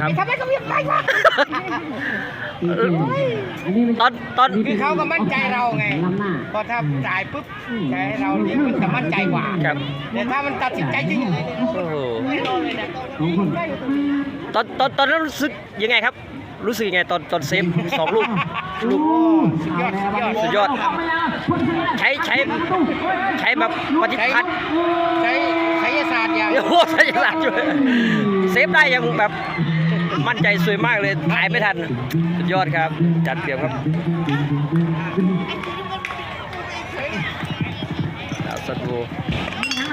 ครับทำไมเขาเรียกได้วะตอนตอนคือเขาก็มั่นใจเราไงล้ำหน้าพอถ้าจ่ายปุ๊บจ่ายให้เราเนี่ยมันจะมั่นใจกว่าครับแต่ถ้ามันตัดสินใจจริงโอ้โหไม่รอเลยนะสองคนตอนตอนตอนนั้นรู้สึกยังไงครับ รู้สึกยังไงตอนตอนเซฟสองลูกลูกสุดยอดสุดยอดสุดยอดใช้ใช้ใช้แบบปฏิพัฒน์ใช้ไสย ศาสตร์อย่างโอ้โหลักด้วยเซฟได้ยังแบบมั่นใจสวยมากเลยถ่ายไม่ทันสุดยอดครับ จัดเตรียมครับดาวสัตว์โว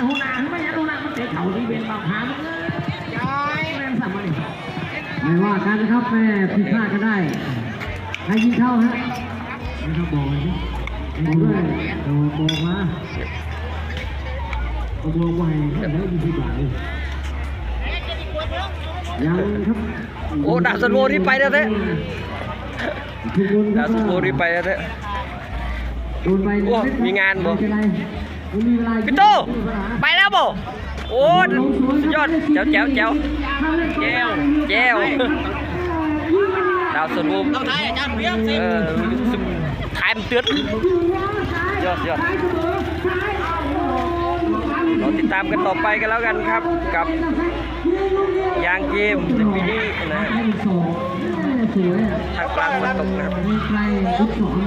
หัวหน้าไม่ยันหัวหน้ามันเตะเข่าที่เป็นบางครั้งแม่สั่งมาดิไม่ว่ากันนะครับแม่ผิดพลาดก็ได้ใครยิงเข้าฮะนะครับบอกเลยบอกด้วยโดนบอกมา เอาบอกไว้แล้วยิงที่บ่ายยังครับโอ้ดาวสัตว์โวนี่ไปแล้วเต้ทุกคนคดารัวบสัตว์โวนี่ไปแล้วเต้โดนไปโอ้มีงานบ่ไม่เป็นไรผมมีเวลาพี่โตไปแล้วบ่โอ้สุดยอดแจ๋วแจ๋วแจ๋วแจ๋วแจ๋วดาวสัตว์โวเอาท้ายอาจารย์เพียงสิเออถ่ายมันเตือนยอดยอด เราติดตามกันต่อไปกันแล้วกันครับ กับยางเกมในปีนี้นะฮะให้สองสวยอะทางกลางฝนตกนะครับมีใครทุกสองนี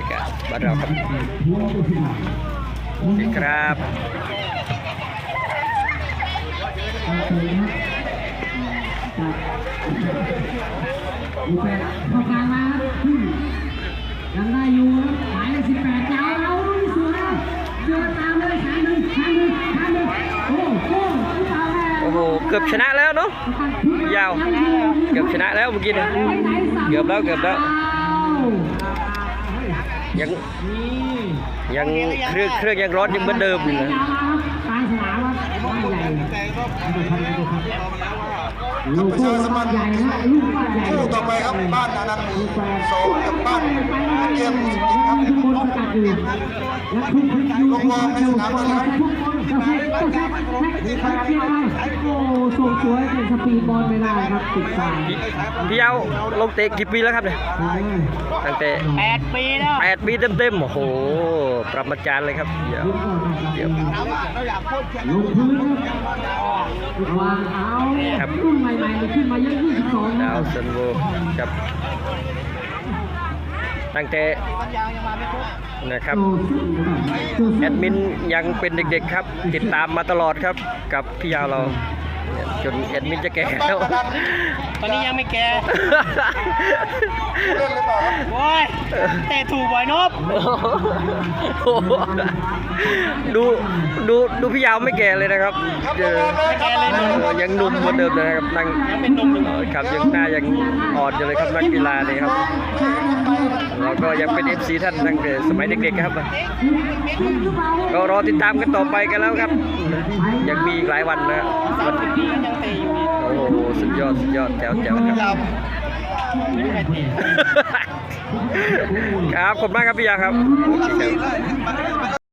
่ครับบ้านเราครับหัวตัวที่บ่ายนี่ครับโอเคนะจับดูแปดเข้ากลางมา ยังได้อยู่ครับหมายเลขสิบแปดยาวเอาลูกสวยนะเดินตามเลยสามหนึ่งสามหนึ่งสามหนึ่งโอ้โหผู้สาวแม่โอ้โหเกือบชนะแล้วเนาะยาวเกือบชนะแล้วเมื่อกี้เนี่ยเกือบแล้วเกือบแล้วยังยังเครื่องเครื่องยังร้อนยังเหมือนเดิมอยู่นะตายสนามครับบ้านใหญ่ ลูกประชาสัมพันธ์คู่ต่อไปครับบ้านอนันต์หมู่สองกับบ้านเกียรติสิงห์ครับทุกคนสกัดอยู่และทุกคนองในความเร็วทุกคนะให้ต้องใช้ให้ใช้เกียร์อะไร โอ้ส่งสวยเป็นสปีดบอลไม่ได้ครับติดสายพี่พี่ยาวลงเตะกี่ปีแล้วครับเนี่ยตั้งแต่แปดปีแล้วแปดปีเต็มๆโอ้โหปรับมาจานเลยครับเดี๋ยวเดี๋ยวลงพื้นวางเท้ารุ่นใหม่ๆขึ้นมายัง22ดานะวซันโวกับ ตั้งแต่นะครับแอดมินยังเป็นเด็กๆครับ ติดตามมาตลอดครับกับพี่ยาวเรา จนแอดมินจะแก่แล้วตอนนี้ยังไม่แก่เล่นหรือเปล่าครับโอ้ยเตะถูกบ่อยนบโอ้โหดูดูดูพี่ยาวไม่แก่เลยนะครับเออไม่แก่เลยนะเออยังหนุ่มเหมือนเดิมเลยนะครับนั่งยังเป็นหนุ่มอยู่เออครับยังหน้ายังอ่อนอยู่เลยครับนักกีฬาเลยครับแล้วก็ยังเป็น FC ท่านตั้งแต่สมัยเด็กๆครับ ก็รอติดตามกันต่อไปกันแล้วครับ ยังมีอีกหลายวันนะวันนี่ยังเตะอยู่อีกโอ้โหสุดยอดสุดยอดแจ๋วแจ๋วครับ ไม่รู้ใครเตะครับขอบคุณมากครับพี่ยาครับ